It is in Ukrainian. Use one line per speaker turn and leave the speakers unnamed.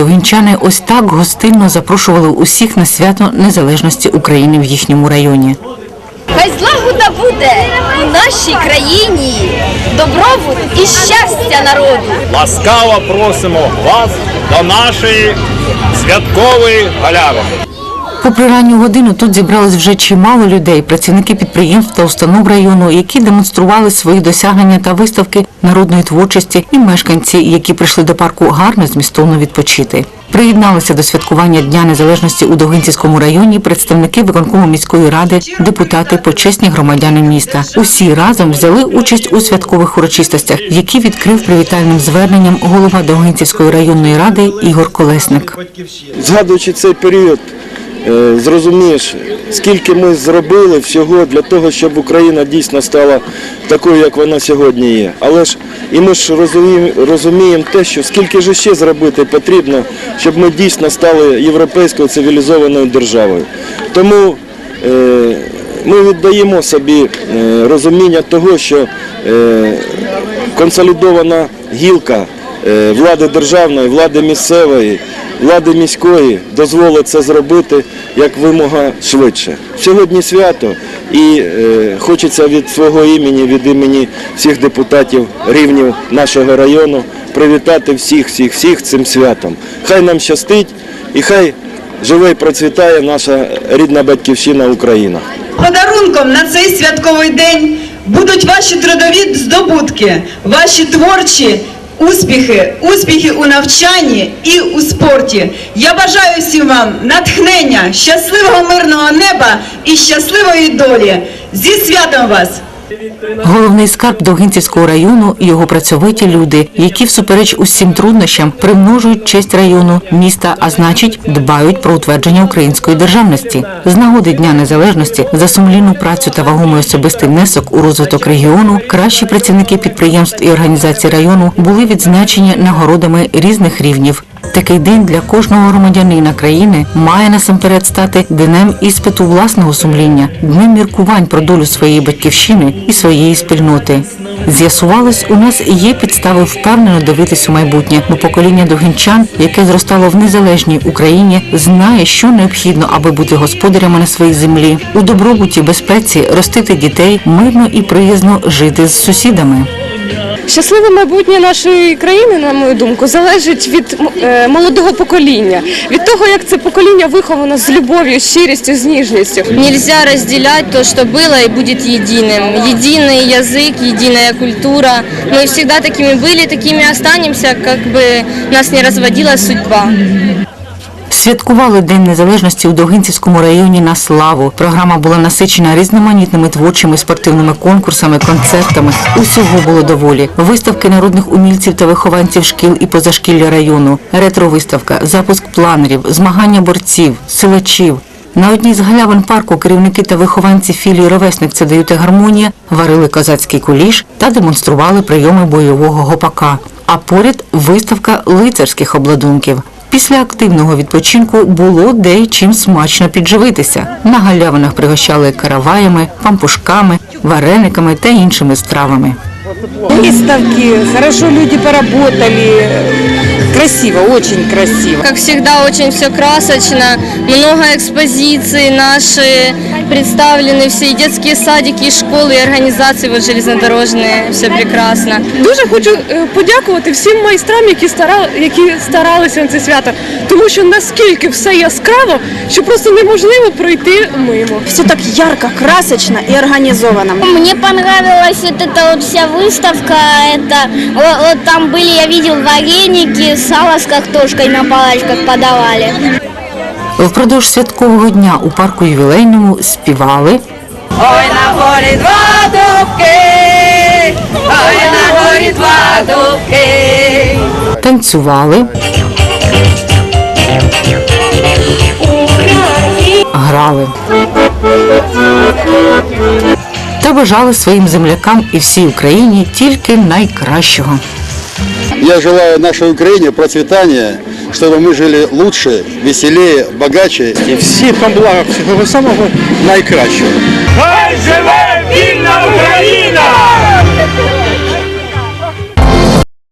довгінчани ось так гостинно запрошували усіх на свято незалежності України в їхньому районі.
Хай злагода буде у нашій країні, добробут і щастя народу.
Ласкаво просимо вас до нашої святкової галявини.
Попри ранню годину тут зібралось вже чимало людей, працівники підприємств та установ району, які демонстрували свої досягнення та виставки народної творчості, і мешканці, які прийшли до парку гарно змістовно відпочити. Приєдналися до святкування Дня Незалежності у Довгинцівському районі представники виконкому міської ради, депутати, почесні громадяни міста. Усі разом взяли участь у святкових урочистостях, які відкрив привітальним зверненням голова Довгинцівської районної ради Ігор Колесник.
згадуючи цей період, зрозумієш, скільки ми зробили всього для того, щоб Україна дійсно стала такою, як вона сьогодні є. Але ж і ми ж розуміємо, розуміємо те, що скільки ж ще зробити потрібно, щоб ми дійсно стали європейською цивілізованою державою. Тому е, ми віддаємо собі е, розуміння того, що е, консолідована гілка е, влади державної, влади місцевої, влади міської дозволить це зробити як вимога швидше. Сьогодні свято і е, хочеться від свого імені, від імені всіх депутатів рівнів нашого району привітати всіх, всіх, всіх цим святом. Хай нам щастить і хай живе і процвітає наша рідна батьківщина Україна.
Подарунком на цей святковий день будуть ваші трудові здобутки, ваші творчі успіхи, успіхи у навчанні і у спорті. Я бажаю всім вам натхнення, щасливого мирного неба і щасливої долі. Зі святом вас!
Головний скарб Довгинцівського району – його працьовиті люди, які всупереч усім труднощам примножують честь району, міста, а значить дбають про утвердження української державності. З нагоди Дня Незалежності за сумлінну працю та вагомий особистий внесок у розвиток регіону кращі працівники підприємств і організацій району були відзначені нагородами різних рівнів. Такий день для кожного громадянина країни має насамперед стати днем іспиту власного сумління, днем міркувань про долю своєї батьківщини і своєї спільноти. З'ясувалось, у нас є підстави впевнено дивитись у майбутнє, бо покоління довгинчан, яке зростало в незалежній Україні, знає, що необхідно, аби бути господарями на своїй землі, у добробуті, безпеці, ростити дітей, мирно і приязно жити з сусідами.
Щасливе майбутнє нашої країни, на мою думку, залежить від е, молодого покоління, від того, як це покоління виховано з любов'ю, з щирістю, з ніжністю.
Нельзя разделять то, что было и будет единым. Единый язык, единая культура. Мы всегда такими были, такими останемся, как бы нас не разводила судьба.
Святкували День Незалежності у Довгинцівському районі на славу. Програма була насичена різноманітними творчими спортивними конкурсами, концертами. Усього було доволі. Виставки народних умільців та вихованців шкіл і позашкілля району, ретро-виставка, запуск планерів, змагання борців, силачів. На одній з галявин парку керівники та вихованці філії «Ровесник це гармонія» варили козацький куліш та демонстрували прийоми бойового гопака. А поряд виставка лицарських обладунків. Після активного відпочинку було де й чим смачно підживитися. На галявинах пригощали караваями, пампушками, варениками та іншими стравами.
Виставки, хорошо люди поработали, красиво, очень красиво.
Как всегда, очень все красочно, много экспозиций наши, представлены все и детские садики, и школы, и организации вот железнодорожные, все прекрасно.
Дуже хочу е, подякувати всім майстрам, які старали, які старалися на це свято, тому що наскільки все яскраво, що просто неможливо пройти мимо.
Все так ярко, красочно и организовано.
Мне понравилась вот эта вот вся выставка. Это вот, вот там были, я видел вареники, сало с картошкой на палочках подавали.
Впродовж святкового дня у парку ювілейному співали,
Ой, на горі два дубки, ой, на горі два дубки.
танцювали, грали та бажали своїм землякам і всій Україні тільки найкращого.
Я желаю нашей Украине процветания, чтобы мы жили лучше, веселее, богаче.
І всіх вам блага, всього самого найкращого. Хай живе вільна Україна!